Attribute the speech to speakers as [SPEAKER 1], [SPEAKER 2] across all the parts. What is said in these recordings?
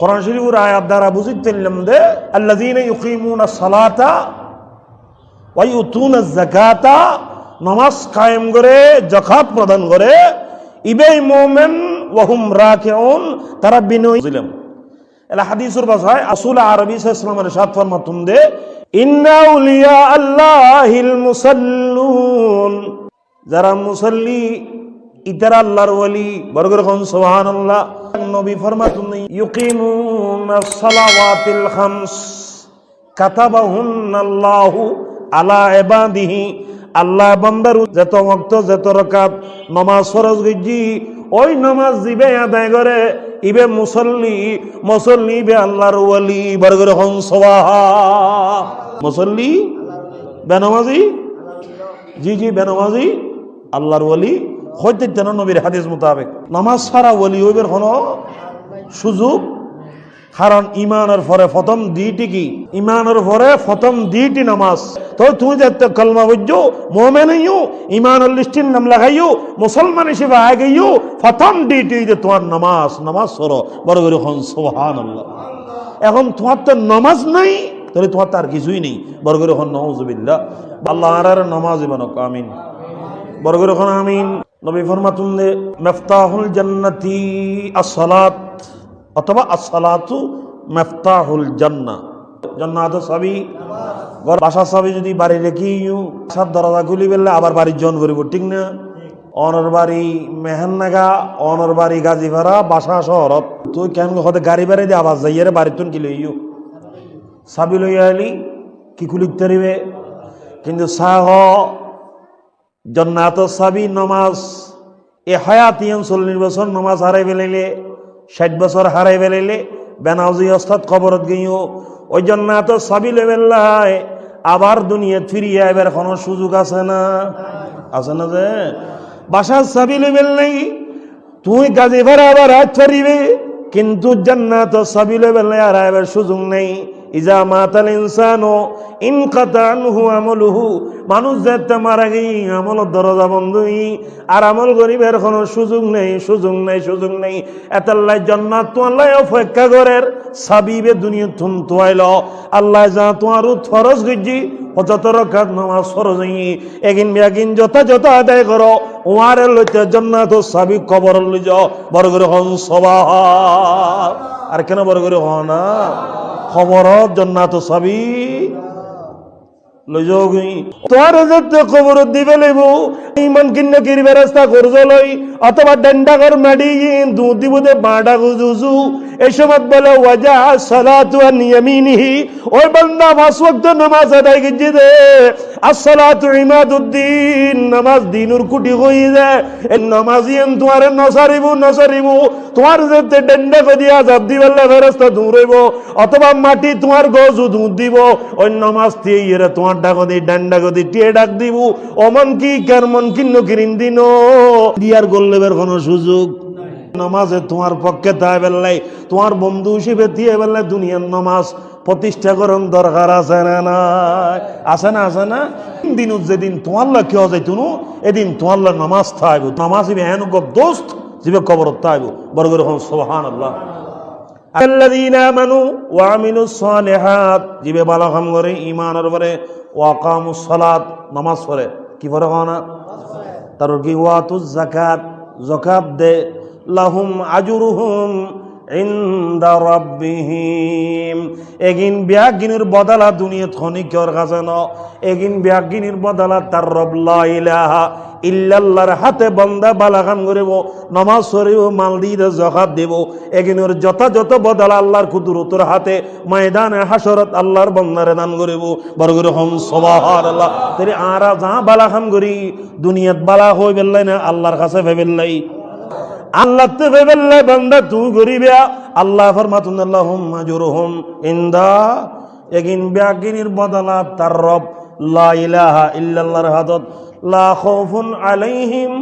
[SPEAKER 1] কোরআন শরীফের আয়াত দ্বারা বুঝিতে পারলাম যে, আল্লাযীনা ইউকিমুনা সালাতা ওয়া ইউতুনা যাকাতা, নামাজ কায়েম করে, যাকাত প্রদান করে ইবে মুমিন ওয়া হুম রাকিউন, তারা বিনয়। বুঝলাম। এলা হাদিসের ভাষায় আসুল আরবি সাল্লামের সাত ফরমাতুন দে ইন্না উলিয়া আল্লাহিল মুসাল্লুন। যারা মুসল্লি ইতারা আল্লাহর ওয়ালি বর্গর সুবহানাল্লাহ। নবী ফরমাতুন ইউকিমুনাস সালাওয়াতিল খামস, কাতাবাহুন্নাল্লাহু আলা ইবাদিহি। আল্লাহ বান্দার যত ওয়াক্ত, যত রাকাত, নামাজ ফরজ গজি ওই নামাজ দিবে আদায় করে, ইবে মুসল্লি মুসল্লি ইবে আল্লাহর ওয়ালি বর্গর খন সুবহা মুসল্লি, বেনামাজি? জি জি, বেনামাজি, আল্লাহর ওয়ালি। হইতে যেন নবীর হাদিস মোতাবেক। নামাজ ছাড়া ওয়ালি হইবের কোনো সুযোগ? কারণ ইমানের পরে প্রথম দিটি কি? ইমানের পরে প্রথম দিটি নামাজ। তো তুমি যাতে কলমা বুঝছ মোমেন ইমানের লিস্টির নাম লাগাইও মুসলমান হিসেবে আগেইও প্রথম ডিটি যে তোমার নামাজ নামাজ সরো বড় করে হন সোহান এখন তোমার তো নামাজ নাই, তাহলে তোমার তার কিছুই নেই। বড় করে হন নজবিল্লা আল্লাহ আর নামাজ ইমানক আমিন। বড় করে হন আমিন। নবী ফরমাতুন মেফতাহুল জান্নাতি আসসালাত অথবা আসসালাতু মেফতাহুল জান্না জান্নাত সাবি ঘর বাসা সাবি যদি বাড়ি রেখে সাত দরজা খুলি ফেললে আবার বাড়ির জন করিব ঠিক না? অনর বাড়ি মেহান্নাগা, অনর বাড়ি গাজীপাড়া, বাসা শহরত। তুই কেন হতে গাড়ি বেড়ে দিয়ে আবার যাইয়ারে বাড়ির তুন কি লইও সাবি লইয়া আলি কি খুলিতে কিন্তু সাহ জন্নাত সাবি নমাজ, এ হায়াতিয়ান চল্লিশ বছর নমাজ হারাই ফেলাইলে, ষাট বছর হারাই ফেলাইলে বেনাউজি অস্তাদ খবরত গিয়েও ওই জন্নাত সাবি লেবেল্লায় আবার দুনিয়া ফিরিয়ে এবার কোনো সুযোগ আছে না? আছে না যে? বাসার সাবি লেবেল নেই, তুই গাজী ভাড়া আবার হাত ফারিবে কিন্তু জান্নাত সাবি লেবেল আর এবার সুযোগ নেই। ইজা মাতাল ইনসানো ইনকাতানহু আমলুহু, মানুষ যাতে মারা গেই আমল দরজা বন্ধই আর আমল গরিবের কোনো সুযোগ নেই সুযোগ নেই সুযোগ নেই। এতাল্লাই জান্নাত তো আল্লাহ অপেক্ষা করের। সাবিবে দুনিয়া থুন তোয়াইল আল্লাহ যা তোমার ফরজ গজি যত রকাত নামাজ ফরজ এগিন ব্যাগিন যথাযথ আদায় করো। ওয়ারে লইতে জান্নাত সাবি কবর লই যাও বড় করে হন সবা আর কেন বড় করে হন না? খবরত জন্নাত সবই দিবে নামাজ নামাজ কুটি হই দে। এই নামাজিয়ান তোমার নসারিব নসারিব তোমার যেতে ডেন্ডা করি আজাব দিবেলা ফেরস্তা দূরইব অথবা মাটি তোমার গজু দুধ দিব। ওই নামাজ ইয়ে তোমার গদি ডান্ডা গদি টিয়ে ডাক দিব। কি কিন্ন কিরিন দিন? কোনো সুযোগ তোমার পক্ষে তাই বেল্লাই তোমার বন্ধু হিসেবে দিয়ে বেল্লাই দুনিয়ার নামাজ প্রতিষ্ঠা করং দরকার আছে না না আছে না আছে না? দিন যেদিন তোমাল্লা কেউ যাইতুনু এদিন তোমাল্লা নামাজ থাইব নামাজ ইবে হেন দোস্ত, জিবে কবর হন আল্লাহ করে পরে ওয়াকামুস সালাত, নামাজ পড়ে। কি পড়ে কানা তার কি ওয়াতুজ জাকাত জকাত দে। লাহুম আজরুহুম ইনদা রাব্বিহিম এগিন বিয়াগিনের বদলা দুনিয়াত খনিকর কাছে ন এগিন বিয়াগিনের বদলা তার রব ইলাহা ইল্লাল্লাহর হাতে বন্দা বালাগান করিব, নমাজ পড়িব মাল দিয়ে জকাত দেব। এগিনের যথাযথ বদলা আল্লাহর কুদরতর হাতে, ময়দানে হাসরত আল্লাহর বন্দারে দান করিব। বড় করে হম সবাহার আল্লাহ তেরে আরা যা বালাখান করি, দুনিয়াত বালা হই বেল্লাই না, আল্লাহর কাছে ভেবেল্লাই আল্লাহ তে ভেবেল্লাই বান্দা তু গরিবে আল্লাহ ফরমাতুন আল্লাহুম মাজুরুহুম ইন্দা। এগিন ব্যাগিনির বদলা তার রব। লা ইলাহা ইল্লাল্লাহর হাদত। লা খাউফুন আলাইহিম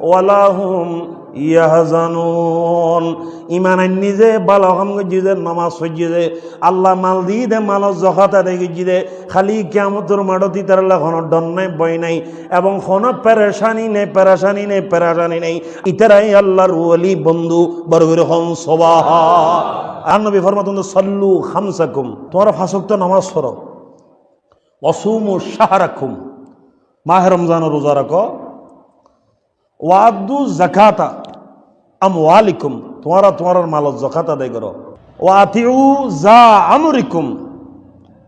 [SPEAKER 1] ওয়ালা হুম ইয়াহজানুন। ইমান যে বালা হম গজি যে নামাজ সজ্জি যে আল্লাহ মাল দি দে, মাল জখাতা দে। খালি কিয়ামতর মাডতি তার কোনো ডন নাই, বই নাই। এবং কোনো পেরেশানি নেই পেরেশানি নেই পেরেশানি নেই। ইতারাই আল্লাহর ওলি বন্ধু, বরগুর হম সবাহ। আর নবী ফরমাতুন সল্লু খামসাকুম। তোমরা ফাঁসক্ত নামাজ পড়ো। অসুম সাহারাকুম মাহে রমজান রোজা রাখো। ওয়াদু জাকাতা আম ওয়ালিকুম তোমারা তোমার মালত জাকাত আদায় করো। ওয়াতিউ যা আমরিকুম।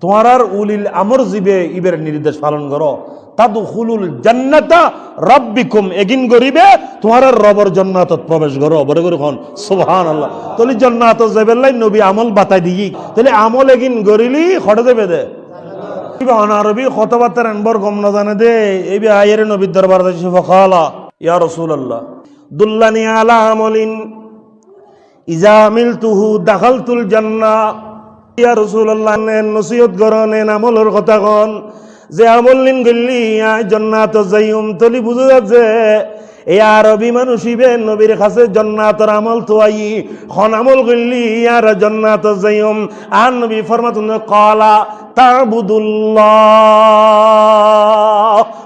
[SPEAKER 1] তোমার উলিল আমর জিবে ইবের নির্দেশ পালন করো। তাদু হুলুল জান্নাতা রব্বিকুম। এগিন গরিবে তোমার রবর জান্নাতত প্রবেশ করো। বড় করে খন সুবহান আল্লাহ তলি জান্নাত যাবেলাই নবী আমল বাতাই দিই। তাহলে আমল এগিন গরিলি খড়ে দেবে দে। কিবা অনারবি কথাবার্তার আনবার গম না জানে দে। এই বি আয়ের নবীর দরবার ফখালা ইয়া রাসূলুল্লাহ, দুল্লানি আলা আমলিন, ইজা আমিলতুহু দাখালতুল জান্নাহ ইয়া রাসূলুল্লাহ নেন নসিহত কথা কন। যে আমল নিন গল্লি জান্নাত যাইম তলি বুঝা যাচ্ছে আরবি মানুষ ইবে নবীর কাছে জন্নাতর আমল তো আই। খন আমল করলি আর জন্নাত যাইম আর নবী ফরমাতুন কলা তাবুদুল্লাহ।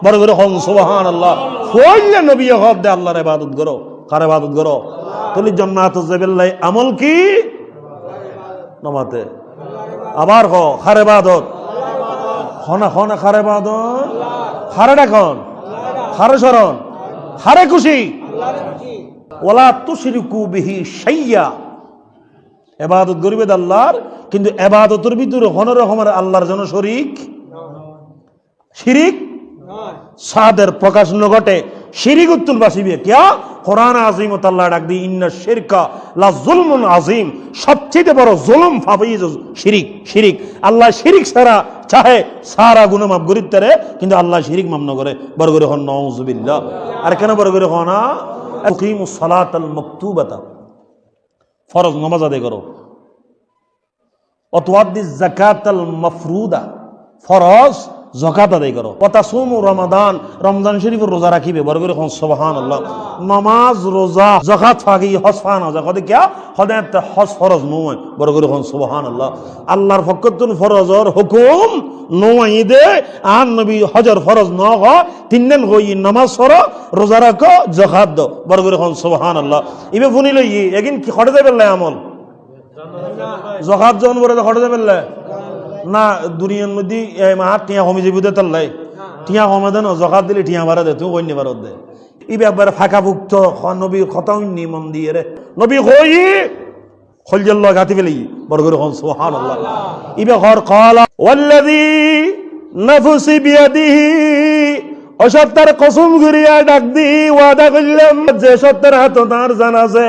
[SPEAKER 1] বড় করে হন, সুবহানাল্লাহ। কইলে নবী হদ দে, আল্লাহর ইবাদত করো। কার ইবাদত করো? জন্নাত আমল কি? নমাতে। আবার হ খনা খনা খারে খারে শরণ খুশি? ওলা তুশরিকু বিহি এবাদত গরিবেদ আল্লাহর, কিন্তু এবাদতের ভিতরে হন রকমের আল্লাহর জন্য শরিক, শিরিক সাদের প্রকাশ নঘটে শিরিক উত্তুল বাসিবে কিয়া? কোরআন আজিম তাল্লাহ ডাক দি ইন্না শিরকা লা জুলমুন আজিম। সবচেয়ে বড় জুলুম ফাবি শিরিক শিরিক। আল্লাহ শিরিক ছাড়া চাহে, সারা গুণ মাফ করিত তারে, কিন্তু আল্লাহ শিরিক মাম নগরে বড় করে হন, নউজুবিল্লাহ। আর কেন বড় করে হনা তুকিমু সালাতাল মাকতুবাতা। ফরজ নামাজ আদায় করো। অতওয়াদ্দি জাকাতাল মাফরুদা। ফরজ জকাত আদায় করো। কথা সুমু রমাদান, রমজান শরীফের রোজা রাখিবে। বড় করে কোন সুবহান আল্লাহ নামাজ, রোজা, জকাত ফাগি হজ ফান। হজা কদে কিয়া? হদে একটা হজ ফরজ নয়। বড় করে কোন সুবহান আল্লাহ আল্লাহর ফকতুন ফরজর হুকুম নয় দে। আর নবী হজর ফরজ ন হ তিন দিন হই নামাজ সর রোজা রাখো, জকাত দো বড় করে কোন সুবহান আল্লাহ ইবে ফুনি লই এগিন কি খড়ে দেবে আমল? জকাত জন বলে খড়ে দেবে না দুনিয়ার মধ্যে মাহাত টিয়া কমি যাবি দে তাল্লাই। টিয়া কমে দেন জকাত দিলে টিয়া বাড়া দে তুই কইনি বারত দে। ইবে একবার ফাঁকা ভুক্ত নবী খতাউন নি মন দিয়ে রে। নবী কই? খলজল গাতি ফেলি হন আল্লাহ। ইবে ঘর কলা ওয়াল্লাযী নাফসি বিয়াদিহি অসত্যার কসম ঘুরিয়া ডাক দি ওয়াদা করলাম যে সত্যের হাত তার জানাছে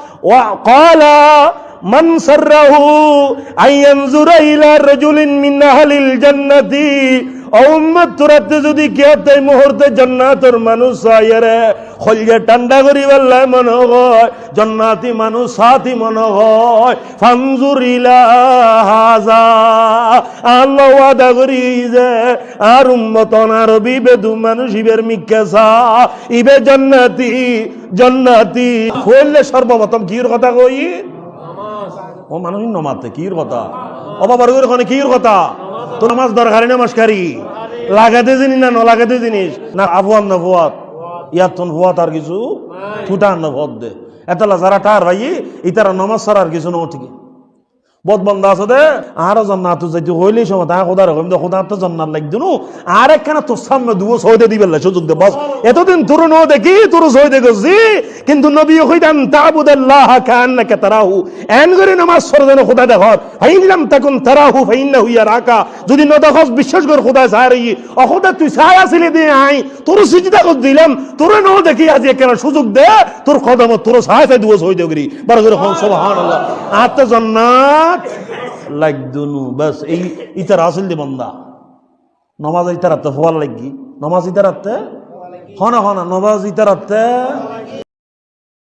[SPEAKER 1] وقال من سره أن ينظر إلى رجل من أهل الجنة উম্মতুরাতে যদি কেতে মুহূর্তে জান্নাতের মানুষ আয়রে খলজে ঠান্ডা করি বললে মনে হয়, জান্নাতি মানুষ সাথী মনে হয়। ফানজুর হাজা, আল্লাহ ওয়াদা করি যে, আর উম্মত আর বিবেদু মানুষ ইবের মিকেসা ইবে জান্নাতি জান্নাতি। হইলে সর্বপ্রথম কির কথা কই? ও মানুষ নমাতে কির কথা? অবা বড় করে কির কথা? তো নামাজ দরকারি নমস্কারি। লাগাতে জিনিস না নলাগাতে জিনিস? না আবহান না ভুয়াত ইয়াত তোন ভুয়াত আর কিছু? ফুটান না ভদ দে। এতলা যারা টার ভাই ইতারা নমাজ সার আর কিছু নয় ঠিক বহুত বন্ধ আছে দে আরও জান্নাত যাইতে হইলে সময় তা খোদা রকম দে খোদা তো জান্নাত লাগতো নো? আর একখানা তোর সামনে দিবে সুযোগ দে, বস। এতদিন তোর নো দেখি তোর সইদে গেছি, কিন্তু নবী হইতাম তাবুদাল্লাহ কান্নাকা তারাহু। এন করে নামাজ সরে যেন খোদা তাকুন তারাহু হুইয়া রাকা। যদি ন বিশ্বাস কর, খোদা চায় রে অখোদা তুই চাই আসিলি দে আই তোর সিজদা কর দিলাম তোর নো দেখি আজ একখানা সুযোগ দে, তোর কদম তোর চাই চাই দুও সইদে করি। বার করে হন সুবহানাল্লাহ। আত জান্নাত লাগদুনু বাস, এই ইতার আসল দি বন্দা। নমাজ ইতার আত্মা ফোয়াল লাগি। নমাজ ইতার আত্মা হনা হনা, নমাজ ইতার আত্তে